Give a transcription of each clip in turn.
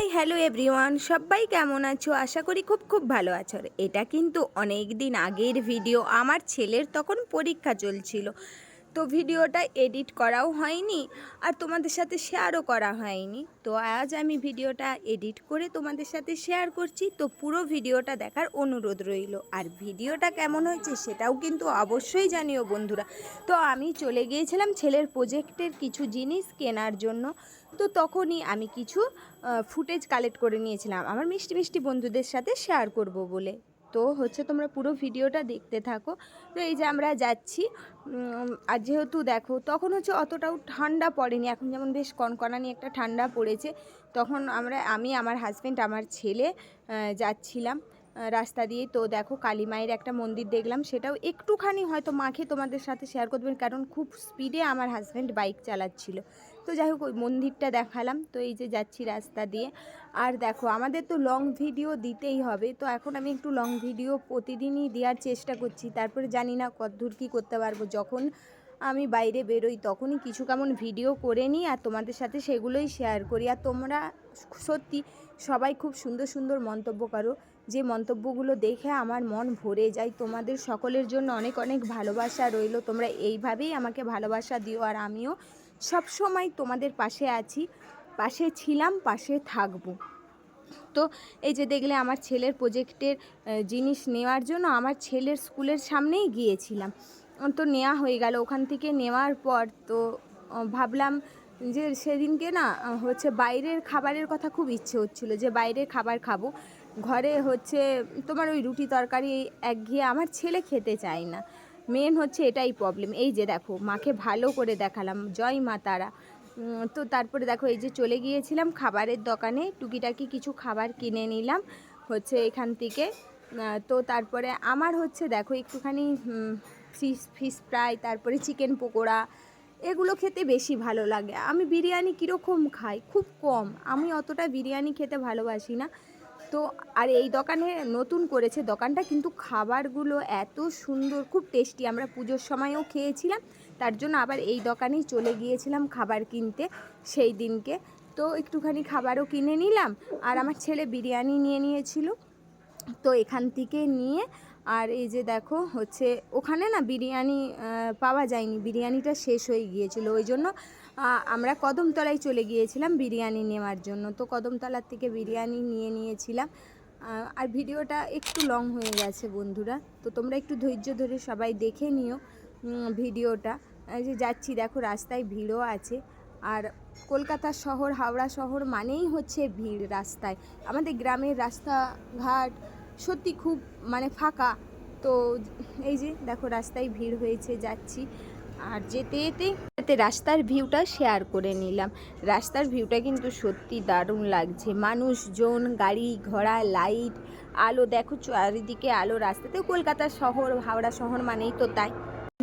High, hello everyone, সবাই কেমন আছো? আশা করি খুব খুব ভালো আছো। এটা কিন্তু অনেক দিন আগের ভিডিও। আমার ছেলের তখন পরীক্ষা চলছিল। তো ভিডিওটা এডিট করাও হয়নি আর তোমাদের সাথে শেয়ারও করা হয়নি। তো আজ আমি ভিডিওটা এডিট করে তোমাদের সাথে শেয়ার করছি। তো পুরো ভিডিওটা দেখার অনুরোধ রইল। আর ভিডিওটা কেমন হয়েছে সেটাও কিন্তু অবশ্যই জানিও বন্ধুরা। তো আমি চলে গিয়েছিলাম ছেলের প্রজেক্টের কিছু জিনিস কেনার জন্য। তো তখনই আমি কিছু ফুটেজ কালেক্ট করে নিয়েছিলাম। আমার মিষ্টি মিষ্টি বন্ধুদের সাথে শেয়ার করব বলে। তো হচ্ছে তোমরা পুরো ভিডিওটা দেখতে থাকো। তো এই যে আমরা যাচ্ছি আর যেহেতু দেখো, তখন হচ্ছে অতটাও ঠান্ডা পড়েনি। এখন যেমন বেশ কনকনানি একটা ঠান্ডা পড়েছে, তখন আমরা, আমি, আমার হাজব্যান্ড আমার ছেলে যাচ্ছিলাম। রাস্তা দিয়ে তো দেখো, কালী মায়ের একটা মন্দির দেখলাম, সেটাও একটুখানি হয়তো মাখে তোমাদের সাথে শেয়ার করবেন, কারণ খুব স্পিডে আমার হাজব্যান্ড বাইক চালাচ্ছিল। তো যাই হোক, ওই মন্দিরটা দেখালাম। তো এই যে যাচ্ছি রাস্তা দিয়ে। আর দেখো, আমাদের তো লং ভিডিও দিতেই হবে। তো এখন আমি একটু লং ভিডিও প্রতিদিনই দেওয়ার চেষ্টা করছি। তারপরে জানি না কতদূর কী করতে পারব। যখন আমি বাইরে বেরোই, তখনই কিছু কেমন ভিডিও করে নিই আর তোমাদের সাথে সেগুলোই শেয়ার করি। আর তোমরা সত্যি সবাই খুব সুন্দর সুন্দর মন্তব্য করো। যে মন্তব্যগুলো দেখে আমার মন ভরে যায়। তোমাদের সকলের জন্য অনেক অনেক ভালোবাসা রইল। তোমরা এইভাবেই আমাকে ভালোবাসা দিও আর আমিও সব সময় তোমাদের পাশে আছি, পাশে ছিলাম, পাশে থাকব। তো এই যে দেখলে আমার ছেলের প্রজেক্টের জিনিস নেওয়ার জন্য আমার ছেলের স্কুলের সামনেই গিয়েছিলাম। তো নেওয়া হয়ে গেল। ওখান থেকে নেওয়ার পর তো ভাবলাম যে সেদিনকে না হচ্ছে বাইরের খাবারের কথা খুব ইচ্ছে হচ্ছিল যে বাইরের খাবার খাব। ঘরে হচ্ছে তোমার ওই রুটি তরকারি একঘেয়ে আমার ছেলে খেতে চায় না। মেন হচ্ছে এটাই প্রবলেম এই যে দেখো, মাকে ভালো করে দেখালাম। জয় মা তারা। তো তারপরে দেখো এই যে চলে গিয়েছিলাম খাবারের দোকানে, টুকিটাকি কিছু খাবার কিনে নিলাম হচ্ছে এখান থেকে। তো তারপরে আমার হচ্ছে দেখো একটুখানি ফিশ ফিশ ফ্রাই তারপরে চিকেন পকোড়া এগুলো খেতে বেশি ভালো লাগে। আমি বিরিয়ানি কীরকম খাই? খুব কম। আমি অতটা বিরিয়ানি খেতে ভালোবাসি না। তো, আর এই দোকানে নতুন করেছে দোকানটা, কিন্তু খাবারগুলো এত সুন্দর, খুব টেস্টি। আমরা পুজোর সময়ও খেয়েছিলাম, তার জন্য আবার এই দোকানেই চলে গিয়েছিলাম খাবার কিনতে সেই দিনকে। তো, একটুখানি খাবারও কিনে নিলাম, আর আমার ছেলে বিরিয়ানি নিয়ে নিয়েছিল। তো এখান থেকে নিয়ে আর এই যে দেখো হচ্ছে ওখানে না বিরিয়ানি পাওয়া যায়নি। বিরিয়ানিটা শেষ হয়ে গিয়েছিল। ওই জন্য আমরা কদমতলায় চলে গিয়েছিলাম বিরিয়ানি নেওয়ার জন্য। তো কদমতলার থেকে বিরিয়ানি নিয়ে নিয়েছিলাম। আর ভিডিওটা একটু লং হয়ে গেছে বন্ধুরা। তো তোমরা একটু ধৈর্য ধরে সবাই দেখে নিও ভিডিওটা। যে যাচ্ছি, দেখো রাস্তায় ভিড়ও আছে। আর কলকাতা শহর, হাওড়া শহর মানেই হচ্ছে ভিড় রাস্তায়। আমাদের গ্রামের রাস্তাঘাট সত্যি খুব মানে ফাঁকা। তো এই যে দেখো রাস্তায় ভিড় হয়েছে, যাচ্ছি। আর যেতে যেতে যেতে রাস্তার ভিউটা শেয়ার করে নিলাম। রাস্তার ভিউটা কিন্তু সত্যি দারুণ লাগছে। মানুষজন, গাড়ি ঘোড়া লাইট আলো, দেখো চারিদিকে আলো। রাস্তাতে কলকাতা শহর, হাওড়া শহর মানেই তো তাই।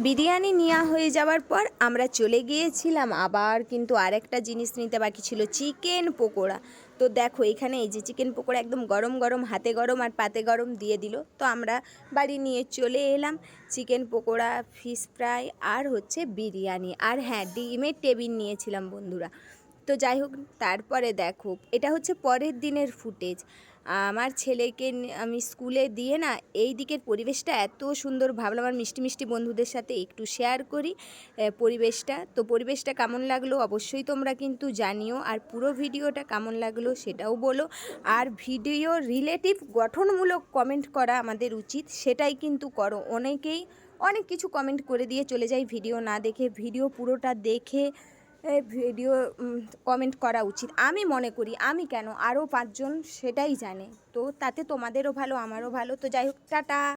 বিরিয়ানি নেওয়া হয়ে যাওয়ার পর আমরা চলে গিয়েছিলাম। আবার কিন্তু আরেকটা জিনিস নিতে বাকি ছিল, চিকেন পকোড়া। তো দেখো, এখানে এই যে চিকেন পকোড়া একদম গরম গরম, হাতে গরম আর পাতে গরম দিয়ে দিল। তো আমরা বাড়ি নিয়ে চলে এলাম চিকেন পকোড়া ফিশ ফ্রাই আর হচ্ছে বিরিয়ানি। আর হ্যাঁ ডিমের টেবিল নিয়েছিলাম বন্ধুরা। তো যাই হোক, তারপরে দেখো, এটা হচ্ছে পরের দিনের ফুটেজ। আমার ছেলেকে আমি স্কুলে দিয়ে না এই দিকের পরিবেশটা এত সুন্দর, ভাবলাম আমার মিষ্টি মিষ্টি বন্ধুদের সাথে একটু শেয়ার করি পরিবেশটা। তো পরিবেশটা কেমন লাগল অবশ্যই তোমরা কিন্তু জানিও, আর পুরো ভিডিওটা কেমন লাগল সেটাও বলো। আর ভিডিও রিলেটিভ গঠনমূলক কমেন্ট করা আমাদের উচিত, সেটাই কিন্তু করো। অনেকেই অনেক কিছু কমেন্ট করে দিয়ে চলে যায় ভিডিও না দেখে, ভিডিও পুরোটা দেখে ভিডিও কমেন্ট করা উচিত। আমি মনে করি, আমি কেন? আরও পাঁচজন সেটাই জানে। তো তাতে তোমাদেরও ভালো, আমারও ভালো। তো যাই হোক, টাটা।